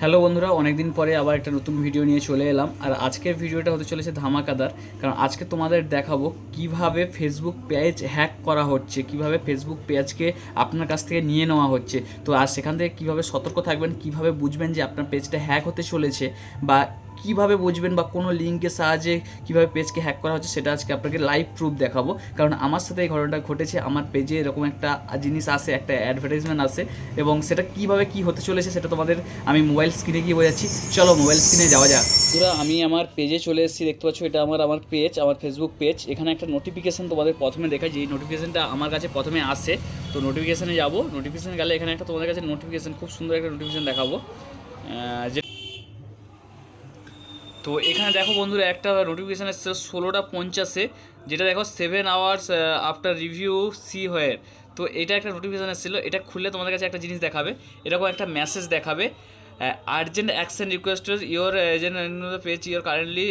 Hello বন্ধুরা, অনেকদিন পরে আবার একটা নতুন ভিডিও নিয়ে চলে এলাম। আর আজকের ভিডিওটা হতে চলেছে ধামাকাদার, কারণ আজকে তোমাদের দেখাবো কীভাবে ফেসবুক পেজ হ্যাক করা হচ্ছে, কীভাবে ফেসবুক পেজকে আপনার কাছ থেকে নিয়ে নেওয়া হচ্ছে। তো আর সেখান থেকে কীভাবে সতর্ক থাকবেন, কীভাবে বুঝবেন যে আপনার পেজটা হ্যাক হতে চলেছে, বা কীভাবে বুঝবেন বা কোনো লিঙ্কের সাহায্যে কীভাবে পেজকে হ্যাক করা হচ্ছে সেটা আজকে আপনাকে লাইভ প্রুফ দেখাবো। কারণ আমার সাথে এই ঘটনাটা ঘটেছে, আমার পেজে এরকম একটা জিনিস আসে, একটা অ্যাডভার্টাইজমেন্ট আসে এবং সেটা কীভাবে কি হতে চলেছে সেটা তোমাদের আমি মোবাইল স্ক্রিনে গিয়ে বোঝাচ্ছি। চলো মোবাইল স্ক্রিনে যাওয়া যাক। পুরো আমি আমার পেজে চলে এসেছি, দেখতে পাচ্ছ এটা আমার আমার পেজ আমার ফেসবুক পেজ এখানে একটা নোটিফিকেশান তোমাদের প্রথমে দেখায় যে এই নোটিফিকেশানটা আমার কাছে প্রথমে আসে। তো নোটিফিকেশানে যাব নোটিফিকেশান গেলে এখানে একটা তোমাদের কাছে নোটিফিকেশান খুব সুন্দর একটা নোটিফিকেশান দেখাবো। যে তো এখানে দেখো বন্ধুরা, একটা নোটিফিকেশান এসছে ষোলোটা পঞ্চাশে, যেটা দেখো সেভেন আওয়ার্স আফটার রিভিউ সি হয়ে। তো এটা একটা নোটিফিকেশান এসেছিল, এটা খুললে তোমাদের কাছে একটা জিনিস দেখাবে, এরকম একটা মেসেজ দেখাবে urgent action request your agent page your currently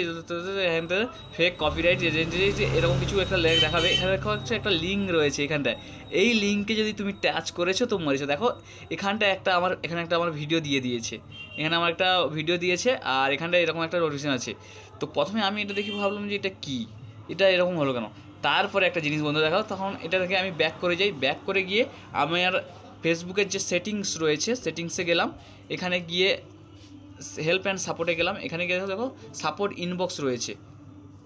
fake copyright agent এরকম কিছু একটা লেখ দেখাবে। এখানে দেখো হচ্ছে একটা লিঙ্ক রয়েছে এখানটায়। এই লিঙ্কে যদি তুমি টাচ করেছ, তো মরেছো। দেখো এখানটা একটা আমার, এখানে একটা আমার ভিডিও দিয়ে দিয়েছে। এখানে আমার একটা ভিডিও দিয়েছে আর এখানটায় এরকম একটা নোটিফিকেশন আছে। তো প্রথমে আমি এটা দেখি ভাবলাম যে এটা কী? এটা এরকম হলো কেন? তারপরে একটা জিনিস বন্ধু দেখাও তখন এটা থেকে আমি ব্যাক করে যাই। ব্যাক করে গিয়ে আমার ফেসবুকের যে সেটিংস রয়েছে সেটিংসে গেলাম। এখানে গিয়ে হেল্প অ্যান্ড সাপোর্টে গেলাম। এখানে গিয়ে দেখো সাপোর্ট ইনবক্স রয়েছে।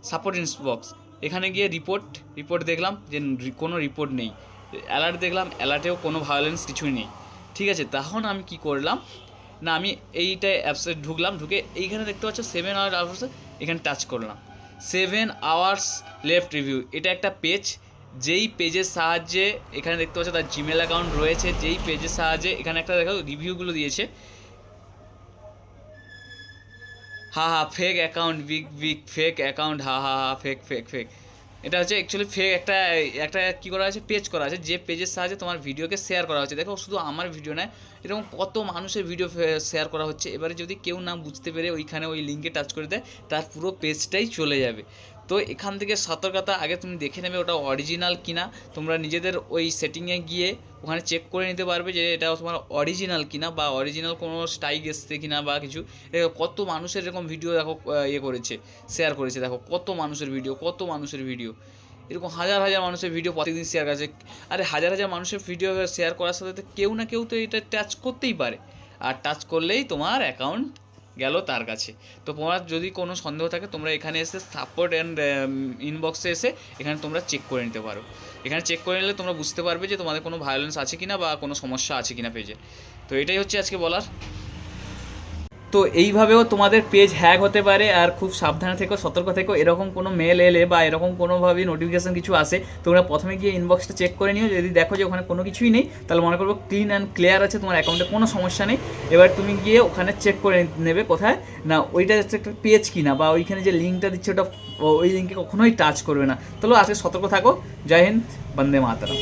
সাপোর্ট ইনবক্স এখানে গিয়ে রিপোর্ট রিপোর্ট দেখলাম যে কোনো রিপোর্ট নেই। অ্যালার্ট দেখলাম অ্যালার্টেও কোনো ভায়োলেন্স কিছুই নেই। ঠিক আছে, তখন আমি কি করলাম না, আমি এইটাই অ্যাপসে ঢুকলাম, ঢুকে এইখানে দেখতে পাচ্ছ সেভেন আওয়ার আওয়ার্স এখানে টাচ করলাম। সেভেন আওয়ার্স লেফট রিভিউ এটা একটা পেজ যেই পেজের সাহায্যে এখানে দেখতে পাচ্ছ তার জিমেল অ্যাকাউন্ট রয়েছে, যেই পেজের সাহায্যে এখানে একটা দেখো রিভিউগুলো দিয়েছে। হা হা fake account big big fake account হা হা হা ফেক ফেক ফেক এটা হচ্ছে অ্যাকচুয়ালি ফে একটা একটা কী করা আছে পেজ করা আছে, যে পেজের সাহায্যে তোমার ভিডিওকে শেয়ার করা হচ্ছে। দেখো, শুধু আমার ভিডিও নয়, এরকম কত মানুষের ভিডিও শেয়ার করা হচ্ছে। এবারে যদি কেউ না বুঝতে পেরে ওইখানে ওই লিঙ্কে টাচ করে দেয়, তার পুরো পেজটাই চলে যাবে। তো এখান থেকে সতর্কতা আগে তুমি দেখে নেবে ওটা অরিজিনাল কিনা। তোমরা নিজেদের ওই সেটিংয়ে গিয়ে ওখানে চেক করে নিতে পারবে যে এটা তোমার অরিজিনাল কিনা বা অরিজিনাল কোনো স্টাইক এসছে কিনা বা কিছু। কত মানুষের এরকম ভিডিও দেখো ইয়ে করেছে শেয়ার করেছে দেখো, কত মানুষের ভিডিও কত মানুষের ভিডিও এরকম হাজার হাজার মানুষের ভিডিও প্রতিদিন শেয়ার করেছে আরে হাজার হাজার মানুষের ভিডিও শেয়ার করার সাথে কেউ না কেউ তো এটা টাচ করতেই পারে। আর টাচ করলেই তোমার অ্যাকাউন্ট গেল তার কাছে। তো তোমার যদি কোনো সন্দেহ থাকে, তোমরা এখানে এসে সাপোর্ট অ্যান্ড ইনবক্সে এসে এখানে তোমরা চেক করে নিতে পারো। এখানে চেক করে নিলে তোমরা বুঝতে পারবে যে তোমাদের কোনো ভায়োলেন্স আছে কি না বা কোনো সমস্যা আছে কি না পেজে তো এটাই হচ্ছে আজকে বলার। তো এইভাবেও তোমাদের পেজ হ্যাক হতে পারে আর খুব সাবধানে থেকো, সতর্ক থেকো। এরকম কোনো মেল এলে বা এরকম কোনোভাবে নোটিফিকেশান কিছু আসে, তোমরা প্রথমে গিয়ে ইনবক্সটা চেক করে নিও। যদি দেখো যে ওখানে কোনো কিছুই নেই, তাহলে মনে করব ক্লিন অ্যান্ড ক্লিয়ার আছে, তোমার অ্যাকাউন্টে কোনো সমস্যা নেই। এবার তুমি গিয়ে ওখানে চেক করে নেবে কোথায়। না, ওইটা হচ্ছে একটা পেজ কিনা বা ওইখানে যে লিঙ্কটা দিচ্ছে, ওটা ওই লিঙ্কে কখনোই টাচ করবে না। তাহলে আজকে সতর্ক থাকো। জয় হিন্দ, বন্দে মাতারাম।